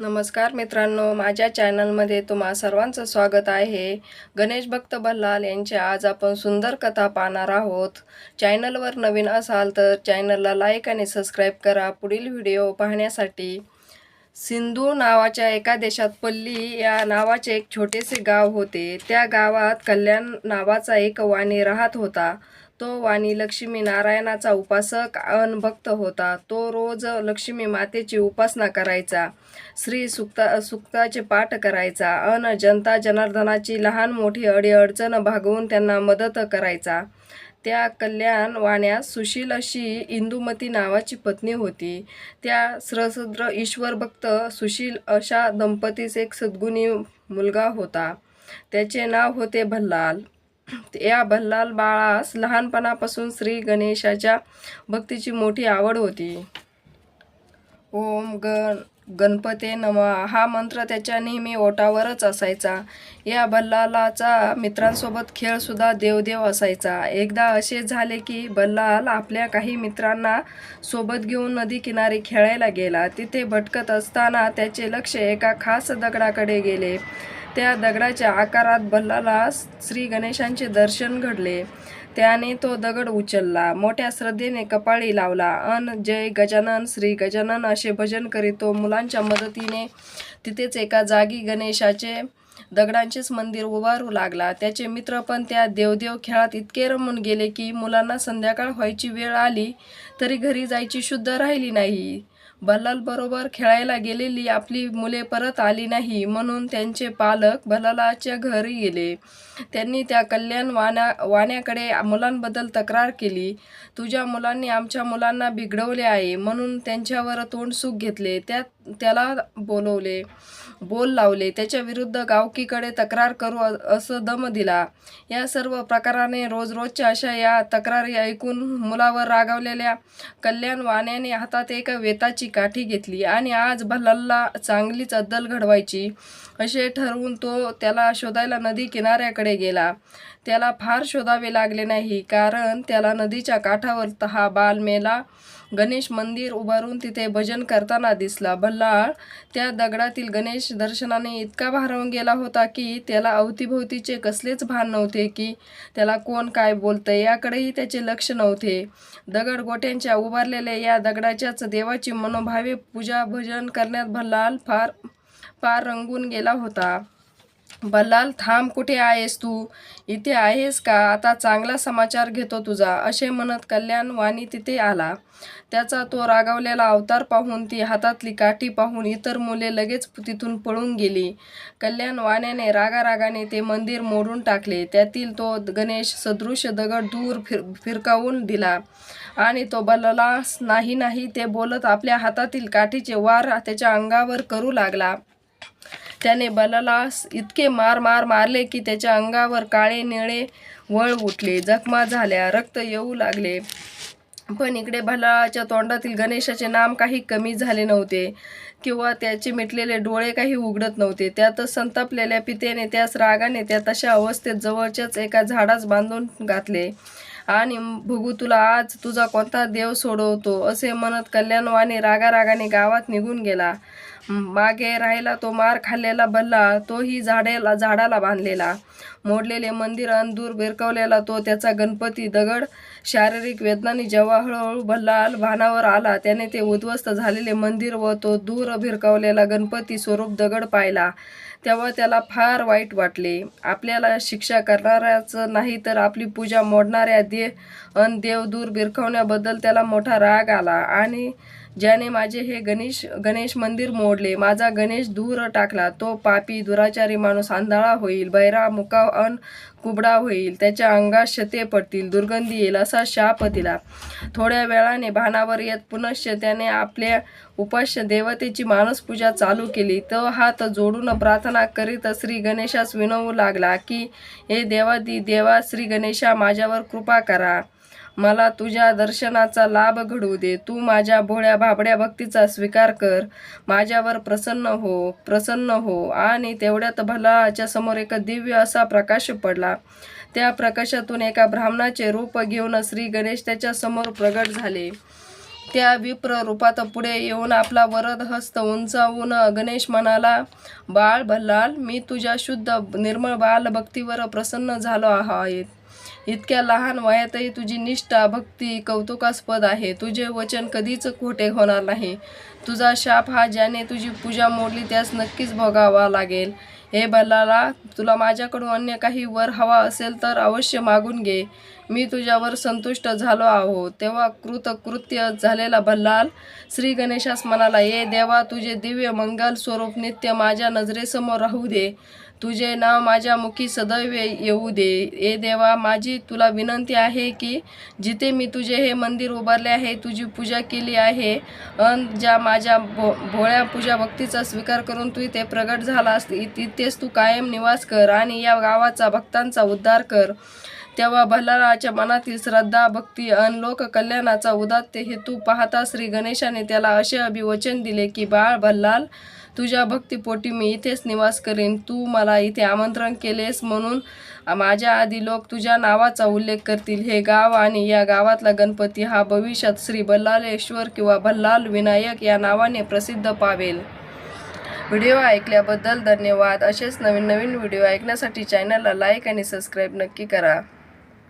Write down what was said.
नमस्कार मित्रांनो माझ्या चॅनलमध्ये तुम्हा सर्वांचं स्वागत आहे. गणेश भक्त बल्लाल यांच्या आज आपण सुंदर कथा पाहणार आहोत. चॅनलवर नवीन असाल तर चॅनलला लाईक आणि सबस्क्राईब करा. पुढील व्हिडिओ पाहण्यासाठी सिंधू नावाच्या एका देशात पल्ली या नावाचे एक छोटेसे गाव होते. त्या गावात कल्याण नावाचा एक वाणी राहत होता. तो वाणी लक्ष्मी नारायणाचा उपासक अन भक्त होता. तो रोज लक्ष्मी मातेची उपासना करायचा. श्री सुक्ता सुक्ताचे पाठ करायचा. अन जनता जनार्दनाची लहान मोठी अडीअडचण भागवून त्यांना मदत करायचा. त्या कल्याण वाण्यास सुशील अशी इंदुमती नावाची पत्नी होती. त्या सरसद्र ईश्वर भक्त सुशील अशा दंपतीस एक सद्गुणी मुलगा होता. त्याचे नाव होते भल्लाल. या भल्लाल बाळास लहानपणापासून श्री गणेशाच्या भक्तीची मोठी आवड होती. ओम गण गणपते नमा हा मंत्र त्याच्या नेहमी ओटावरच असायचा. या बल्लालाचा मित्रांसोबत खेळसुद्धा देवदेव असायचा. एकदा असे झाले की बल्लाल आपल्या काही मित्रांना सोबत घेऊन नदी किनारी खेळायला गेला. तिथे भटकत असताना त्याचे लक्ष एका खास दगडाकडे गेले. त्या दगडाच्या आकारात बल्लाला श्री गणेशांचे दर्शन घडले. त्याने तो दगड उचलला. मोठ्या श्रद्धेने कपाळी लावला. अन जय गजानन श्री गजानन असे भजन करीत तो मुलांच्या मदतीने तिथेच एका जागी गणेशाचे दगडांचेच मंदिर उभारू लागला. त्याचे मित्र पण त्या देवदेव खेळात इतके रमून गेले की मुलांना संध्याकाळ व्हायची वेळ आली तरी घरी जायची शुद्ध राहिली नाही. बल्लाल बरोबर खेळायला गेलेली आपली मुले परत आली नाही म्हणून त्यांचे पालक बलालाच्या घरी गेले. त्यांनी त्या कल्याण वाण्या वाण्याकडे मुलांबद्दल तक्रार केली. तुझ्या मुलांनी आमच्या मुलांना बिघडवले आहे म्हणून त्यांच्यावर तोंड सुख घेतले. त्या त्याला बोलवले बोल लावले. त्याच्या विरुद्ध गावकीकडे तक्रार करू असं दम दिला. या सर्व प्रकाराने रोज रोजच्या अशा या तक्रारी ऐकून मुलावर रागावलेल्या कल्याण वाण्याने हातात एक वेताची काठी घेतली आणि आज भल्लाला चांगलीच अद्दल घडवायची. असे ठरवून तो त्याला शोधायला नदी किनाऱ्याकडे गेला. त्याला फार शोधावे लागले नाही कारण त्याला नदीच्या काठावर हा बाल मेला. गणेश मंदिर उभारून तिथे भजन करताना दिसला. भल्लाळ त्या दगडातील गणेश दर्शनाने इतका भारावून गेला होता की त्याला अवतीभोवतीचे कसलेच भान नव्हते की त्याला कोण काय बोलतंय याकडेही त्याचे लक्ष नव्हते. दगड गोट्यांच्या उभारलेल्या या दगडाच्याच देवाची मनोभावे पूजा भजन करण्यात भल्लाल फार फार रंगून गेला होता. बल्लाल थांब कुठे आहेस तू? इथे आहेस का? आता चांगला समाचार घेतो तुझा असे म्हणत कल्याण वाणी तिथे आला. त्याचा तो रागावलेला अवतार पाहून ती हातातली काठी पाहून इतर मुले लगेच तिथून पळून गेली. कल्याण वाण्याने रागारागाने ते मंदिर मोडून टाकले. त्यातील तो गणेश सदृश दगड दूर फिर फिरकावून दिला. आणि तो बल्लास नाही नाही ते बोलत आपल्या हातातील काठीचे वार त्याच्या अंगावर करू लागला. त्याने बलालास इतके मार मार मारले की त्याच्या अंगावर काळे निळे वळ उठले. जखमा झाल्या रक्त येऊ लागले. पण इकडे भलाच्या तोंडातील गणेशाचे नाम काही कमी झाले नव्हते किंवा त्याचे मिटलेले डोळे काही उघडत नव्हते. त्यातच संतापलेल्या पित्याने त्यास रागाने त्या तशा अवस्थेत जवळच्याच एका झाडास बांधून घातले. आणि भगू तुला आज तुझा कोणता देव सोडवतो? असे म्हणत कल्याणवाने रागारागाने गावात निघून गेला. मागे राहिला तो मार खाल्लेला बल्ला तोही झाडेला झाडाला बांधलेला. मोडलेले मंदिर अंदूर भिरकवलेला बिरकवलेला तो त्याचा गणपती दगड शारीरिक वेदनाने जेव्हा हळूहळू बल्लाल भानावर आला त्याने ते उद्ध्वस्त झालेले मंदिर व तो दूर भिरकवलेला गणपती स्वरूप दगड पाहिला. तेव्हा त्याला फार वाईट वाटले. आपल्याला शिक्षा करणाऱ्याच नाही तर आपली पूजा मोडणाऱ्या दे अन देव दूर त्याला मोठा राग आला. आणि ज्याने माझे हे गणेश गणेश मंदिर मोडले माझा गणेश दूर टाकला तो पापी दुराचारी माणूस आंधळा होईल. बैरा मुका अन कुबडा होईल त्याच्या अंगात शते पडतील दुर्गंधी येईल असा शाप दिला थोड्या वेळाने भानावर येत पुनश्च त्याने आपल्या उपास्य देवतेची मानसपूजा चालू केली. तो हात जोडून प्रार्थना करीत श्री गणेशास विनवू लागला की हे देवादी देवा श्री गणेशा माझ्यावर कृपा करा. मला तुझ्या दर्शनाचा लाभ घडवू दे. तू माझ्या भोळ्या भाबड्या भक्तीचा स्वीकार कर. माझ्यावर प्रसन्न हो प्रसन्न हो. आणि तेवढ्यात भलाच्या समोर एक दिव्य असा प्रकाश पडला. त्या प्रकाशातून एका ब्राह्मणाचे रूप घेऊन श्री गणेश त्याच्यासमोर प्रगट झाले. त्या विप्र रूपात पुढे येऊन आपला वरद हस्त उंचावून गणेश म्हणाला बाळ भल्लाल मी तुझ्या शुद्ध निर्मळ बाल भक्तीवर प्रसन्न झालो आहे. इतक्या लहान वयातही तुझी निष्ठा भक्ती कौतुकास्पद आहे. तुझे वचन कधीच खोटे होणार नाही. तुझा शाप हा ज्याने तुझी पूजा मोडली त्यास नक्कीच भोगावा लागेल. हे बल्लाला तुला माझ्याकडून अन्य काही वर हवा असेल तर अवश्य मागून घे. मी तुझ्यावर संतुष्ट झालो आहो तेव्हा कृतकृत्य झालेला भल्लाल श्री गणेशास म्हणाला ये देवा तुझे दिव्य मंगल स्वरूप नित्य माझ्या नजरेसमोर राहू दे. तुझे नाव माझ्या मुखी सदैव येऊ दे. ए देवा माझी तुला विनंती आहे की जिथे मी तुझे हे मंदिर उभारले आहे तुझी पूजा केली आहे अन ज्या माझ्या भो भोळ्या पूजा भक्तीचा स्वीकार करून तू इथे प्रगट झालास अस तिथेच तू कायम निवास कर आणि या गावाचा भक्तांचा उद्धार कर. तेव्हा भल्लाळाच्या मनातील श्रद्धा भक्ती अन लोक कल्याणाचा उदात्त हेतू पाहता श्री गणेशाने त्याला असे अभिवचन दिले की बाळ भल्लाल तुझ्या भक्तीपोटी मी इथेच निवास करेन. तू मला इथे आमंत्रण केलेस म्हणून माझ्या आधी लोक तुझ्या नावाचा उल्लेख करतील. हे गाव आणि या गावातला गणपती हा भविष्यात श्री बल्लालेश्वर किंवा भल्लाल विनायक या नावाने प्रसिद्ध पावेल. व्हिडिओ ऐकल्याबद्दल धन्यवाद. असेच नवीन नवीन व्हिडिओ ऐकण्यासाठी चॅनलला लाईक आणि सबस्क्राईब नक्की करा.